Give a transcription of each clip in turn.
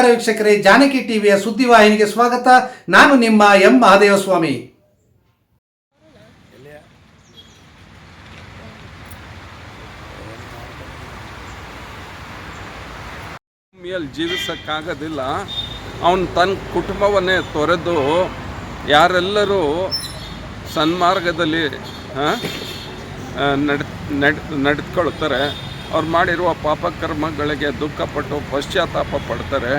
ನಮಸ್ಕಾರ ವೀಕ್ಷಕರೇ, ಜಾನಕಿ ಟಿವಿಯ ಸುದ್ದಿವಾಹಿನಿಗೆ ಸ್ವಾಗತ. ನಾನು ನಿಮ್ಮ ಎಂ ಮಹಾದೇವಸ್ವಾಮಿ. ಭೂಮಿಯಲ್ಲಿ ಜೀವಿಸಕ್ಕಾಗೋದಿಲ್ಲ. ಅವನು ತನ್ನ ಕುಟುಂಬವನ್ನೇ ತೊರೆದು ಯಾರೆಲ್ಲರೂ ಸನ್ಮಾರ್ಗದಲ್ಲಿ ನಡ್ ನಡ್, ನಡೆದುಕೊಳ್ತಾರೆ. ಅವ್ರು ಮಾಡಿರುವ ಪಾಪಕರ್ಮಗಳಿಗೆ ದುಃಖಪಟ್ಟು ಪಶ್ಚಾತ್ತಾಪ ಪಡ್ತಾರೆ.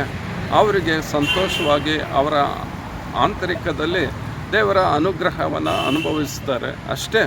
ಅವರಿಗೆ ಸಂತೋಷವಾಗಿ ಅವರ ಆಂತರಿಕದಲ್ಲಿ ದೇವರ ಅನುಗ್ರಹವನ್ನು ಅನುಭವಿಸ್ತಾರೆ. ಅಷ್ಟೇ.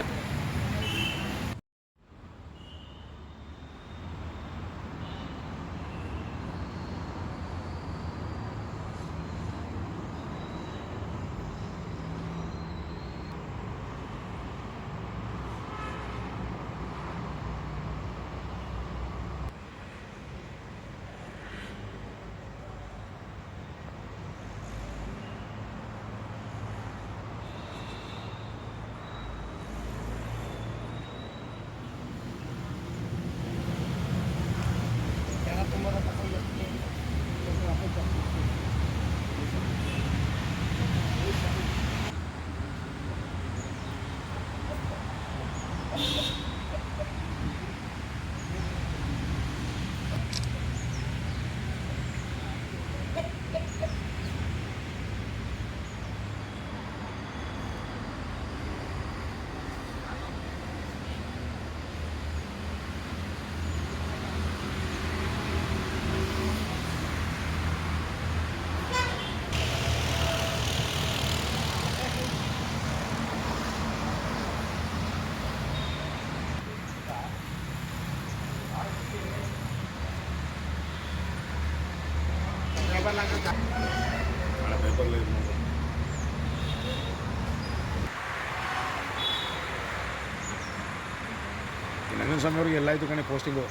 ನಂಜನ ಸ್ವಾಮಿ ಅವ್ರಿಗೆ ಎಲ್ಲ ಆಯ್ತು ಕಣೆ ಪೋಸ್ಟಿಂಗು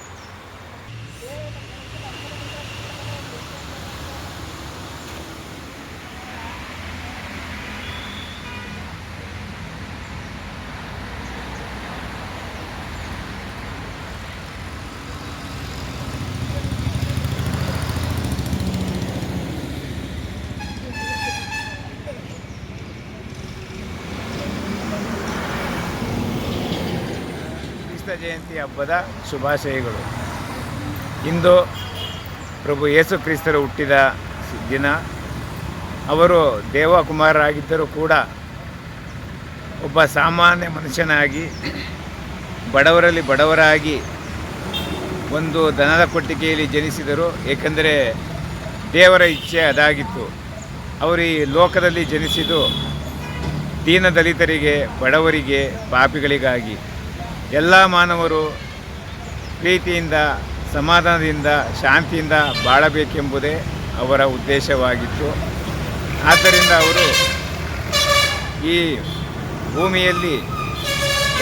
ಜಯಂತಿ ಹಬ್ಬದ ಶುಭಾಶಯಗಳು. ಇಂದು ಪ್ರಭು ಯೇಸು ಕ್ರಿಸ್ತರು ಹುಟ್ಟಿದ ದಿನ. ಅವರು ದೇವಕುಮಾರರಾಗಿದ್ದರೂ ಕೂಡ ಒಬ್ಬ ಸಾಮಾನ್ಯ ಮನುಷ್ಯನಾಗಿ, ಬಡವರಲ್ಲಿ ಬಡವರಾಗಿ ಒಂದು ದನದ ಕೊಟ್ಟಿಗೆಯಲ್ಲಿ ಜನಿಸಿದರು. ಏಕೆಂದರೆ ದೇವರ ಇಚ್ಛೆ ಅದಾಗಿತ್ತು. ಅವರು ಈ ಲೋಕದಲ್ಲಿ ಜನಿಸಿದ್ದು ದೀನ ದಲಿತರಿಗೆ ಬಡವರಿಗೆ, ಪಾಪಿಗಳಿಗಾಗಿ. ಎಲ್ಲ ಮಾನವರು ಪ್ರೀತಿಯಿಂದ, ಸಮಾಧಾನದಿಂದ, ಶಾಂತಿಯಿಂದ ಬಾಳಬೇಕೆಂಬುದೇ ಅವರ ಉದ್ದೇಶವಾಗಿತ್ತು. ಆದ್ದರಿಂದ ಅವರು ಈ ಭೂಮಿಯಲ್ಲಿ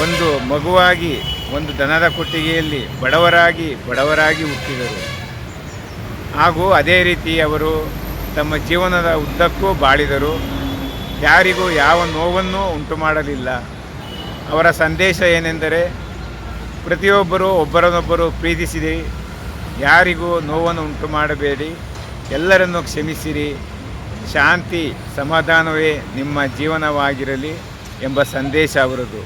ಒಂದು ಮಗುವಾಗಿ, ಒಂದು ದನದ ಕೊಟ್ಟಿಗೆಯಲ್ಲಿ ಬಡವರಾಗಿ ಬಡವರಾಗಿ ಹುಟ್ಟಿದರು. ಹಾಗೂ ಅದೇ ರೀತಿ ಅವರು ತಮ್ಮ ಜೀವನದ ಉದ್ದಕ್ಕೂ ಬಾಳಿದರು. ಯಾರಿಗೂ ಯಾವ ನೋವನ್ನು ಉಂಟು ಮಾಡಲಿಲ್ಲ ಅವರ ಸಂದೇಶ ಏನೆಂದರೆ ಪ್ರತಿಯೊಬ್ಬರು ಒಬ್ಬರನ್ನೊಬ್ಬರು ಪ್ರೀತಿಸಿರಿ. ಯಾರಿಗೂ ನೋವನ್ನು ಉಂಟು ಮಾಡಬೇಡಿ. ಎಲ್ಲರನ್ನು ಕ್ಷಮಿಸಿರಿ. ಶಾಂತಿ, ಸಮಾಧಾನವೇ ನಿಮ್ಮ ಜೀವನವಾಗಿರಲಿ ಎಂಬ ಸಂದೇಶ ಅವರದು.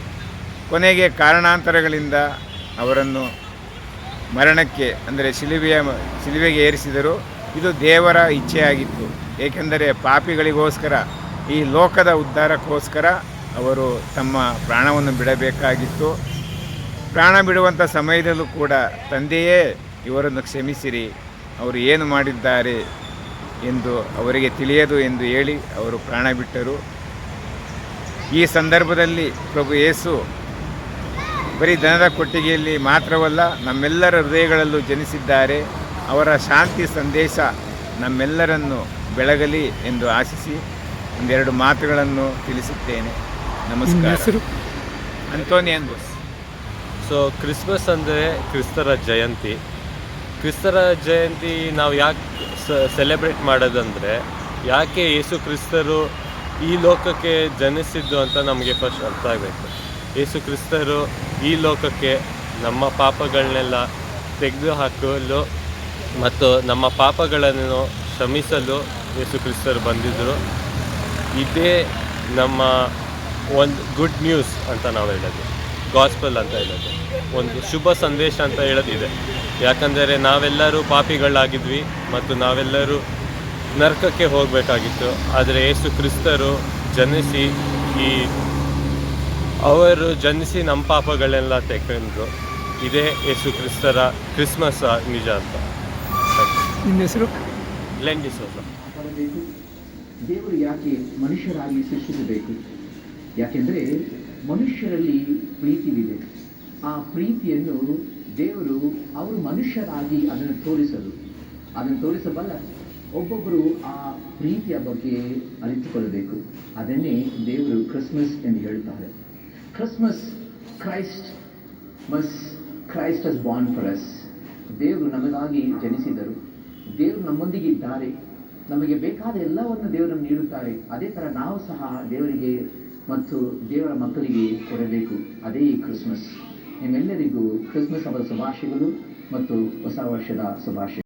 ಕೊನೆಗೆ ಕಾರಣಾಂತರಗಳಿಂದ ಅವರನ್ನು ಮರಣಕ್ಕೆ, ಅಂದರೆ ಶಿಲುಬೆಯ, ಶಿಲುಬೆಗೆ ಏರಿಸಿದರು. ಇದು ದೇವರ ಇಚ್ಛೆಯಾಗಿತ್ತು. ಏಕೆಂದರೆ ಪಾಪಿಗಳಿಗೋಸ್ಕರ, ಈ ಲೋಕದ ಉದ್ಧಾರಕ್ಕೋಸ್ಕರ ಅವರು ತಮ್ಮ ಪ್ರಾಣವನ್ನು ಬಿಡಬೇಕಾಗಿತ್ತು. ಪ್ರಾಣ ಬಿಡುವಂಥ ಸಮಯದಲ್ಲೂ ಕೂಡ ತಂದೆಯೇ ಇವರನ್ನು ಕ್ಷಮಿಸಿರಿ ಅವರು ಏನು ಮಾಡಿದ್ದಾರೆ ಎಂದು ಅವರಿಗೆ ತಿಳಿಯದು ಎಂದು ಹೇಳಿ ಅವರು ಪ್ರಾಣ ಬಿಟ್ಟರು. ಈ ಸಂದರ್ಭದಲ್ಲಿ ಪ್ರಭು ಯೇಸು ಬರೀ ದನದ ಕೊಟ್ಟಿಗೆಯಲ್ಲಿ ಮಾತ್ರವಲ್ಲ ನಮ್ಮೆಲ್ಲರ ಹೃದಯಗಳಲ್ಲೂ ಜನಿಸಿದ್ದಾರೆ. ಅವರ ಶಾಂತಿ ಸಂದೇಶ ನಮ್ಮೆಲ್ಲರನ್ನು ಬೆಳಗಲಿ ಎಂದು ಆಶಿಸಿ ಒಂದೆರಡು ಮಾತುಗಳನ್ನು ತಿಳಿಸುತ್ತೇನೆ. ನಮಸ್ಕಾರ. ಅಂತೋನಿಯನ್ ಬೋಸ್. ಸೊ ಕ್ರಿಸ್ಮಸ್ ಅಂದರೆ ಕ್ರಿಸ್ತರ ಜಯಂತಿ. ಕ್ರಿಸ್ತರ ಜಯಂತಿ ನಾವು ಯಾಕೆ ಸೆಲೆಬ್ರೇಟ್ ಮಾಡೋದಂದರೆ, ಯಾಕೆ ಯೇಸು ಕ್ರಿಸ್ತರು ಈ ಲೋಕಕ್ಕೆ ಜನಿಸಿದ್ದು ಅಂತ ನಮಗೆ ಫಸ್ಟ್ ಅರ್ಥ ಆಗಬೇಕು. ಯೇಸು ಕ್ರಿಸ್ತರು ಈ ಲೋಕಕ್ಕೆ ನಮ್ಮ ಪಾಪಗಳನ್ನೆಲ್ಲ ತೆಗೆದು ಹಾಕಲು ಮತ್ತು ನಮ್ಮ ಪಾಪಗಳನ್ನು ಶ್ರಮಿಸಲು ಯೇಸು ಕ್ರಿಸ್ತರು ಬಂದಿದ್ದರು ಇದೇ ನಮ್ಮ ಒಂದು ಗುಡ್ ನ್ಯೂಸ್ ಅಂತ ನಾವು ಹೇಳೋದು. ಗಾಸ್ಪಲ್ ಅಂತ ಹೇಳೋದು. ಒಂದು ಶುಭ ಸಂದೇಶ ಅಂತ ಹೇಳೋದಿದೆ. ಯಾಕಂದರೆ ನಾವೆಲ್ಲರೂ ಪಾಪಿಗಳಾಗಿದ್ವಿ ಮತ್ತು ನಾವೆಲ್ಲರೂ ನರಕಕ್ಕೆ ಹೋಗಬೇಕಾಗಿತ್ತು. ಆದರೆ ಯೇಸು ಕ್ರಿಸ್ತರು ಜನಿಸಿ ಈ ಅವರು ಜನಿಸಿ ನಮ್ಮ ಪಾಪಗಳೆಲ್ಲ ತೆಗೆದ್ರು ಇದೇ ಯೇಸು ಕ್ರಿಸ್ತರ ಕ್ರಿಸ್ಮಸ್ ನಿಜ ಅಂತ. ನಿಮ್ಮ ಹೆಸರು? ಮಾಡಬೇಕು ದೇವರು ಯಾಕೆ ಮನುಷ್ಯರಾಗಿ ಸೃಷ್ಟಿಸಬೇಕು? ಯಾಕೆಂದರೆ ಮನುಷ್ಯರಲ್ಲಿ ಪ್ರೀತಿವಿದೆ. ಆ ಪ್ರೀತಿಯನ್ನು ದೇವರು ಅವರು ಮನುಷ್ಯರಾಗಿ ಅದನ್ನು ತೋರಿಸಲು. ಅದನ್ನು ತೋರಿಸಬಲ್ಲ ಒಬ್ಬೊಬ್ಬರು ಆ ಪ್ರೀತಿಯ ಬಗ್ಗೆ ಅರಿತುಕೊಳ್ಳಬೇಕು. ಅದನ್ನೇ ದೇವರು ಕ್ರಿಸ್ಮಸ್ ಎಂದು ಹೇಳುತ್ತಾರೆ. Christmas Christ mas Christ as born for us ದೇವರು ನಮಗಾಗಿ ಜನಿಸಿದರು. ದೇವರು ನಮ್ಮೊಂದಿಗೆ ಇದ್ದಾರೆ ನಮಗೆ ಬೇಕಾದ ಎಲ್ಲವನ್ನು ದೇವರು ನೀಡುತ್ತಾರೆ. ಅದೇ ಥರ ನಾವು ಸಹ ದೇವರಿಗೆ ಮತ್ತು ದೇವರ ಮಕ್ಕಳಿಗೆ ಕೊಡಬೇಕು ಅದೇ ಕ್ರಿಸ್ಮಸ್. ನಿಮ್ಮೆಲ್ಲರಿಗೂ ಕ್ರಿಸ್ಮಸ್ ಹಬ್ಬದ ಶುಭಾಶಯಗಳು ಮತ್ತು ಹೊಸ ವರ್ಷದ ಶುಭಾಶಯ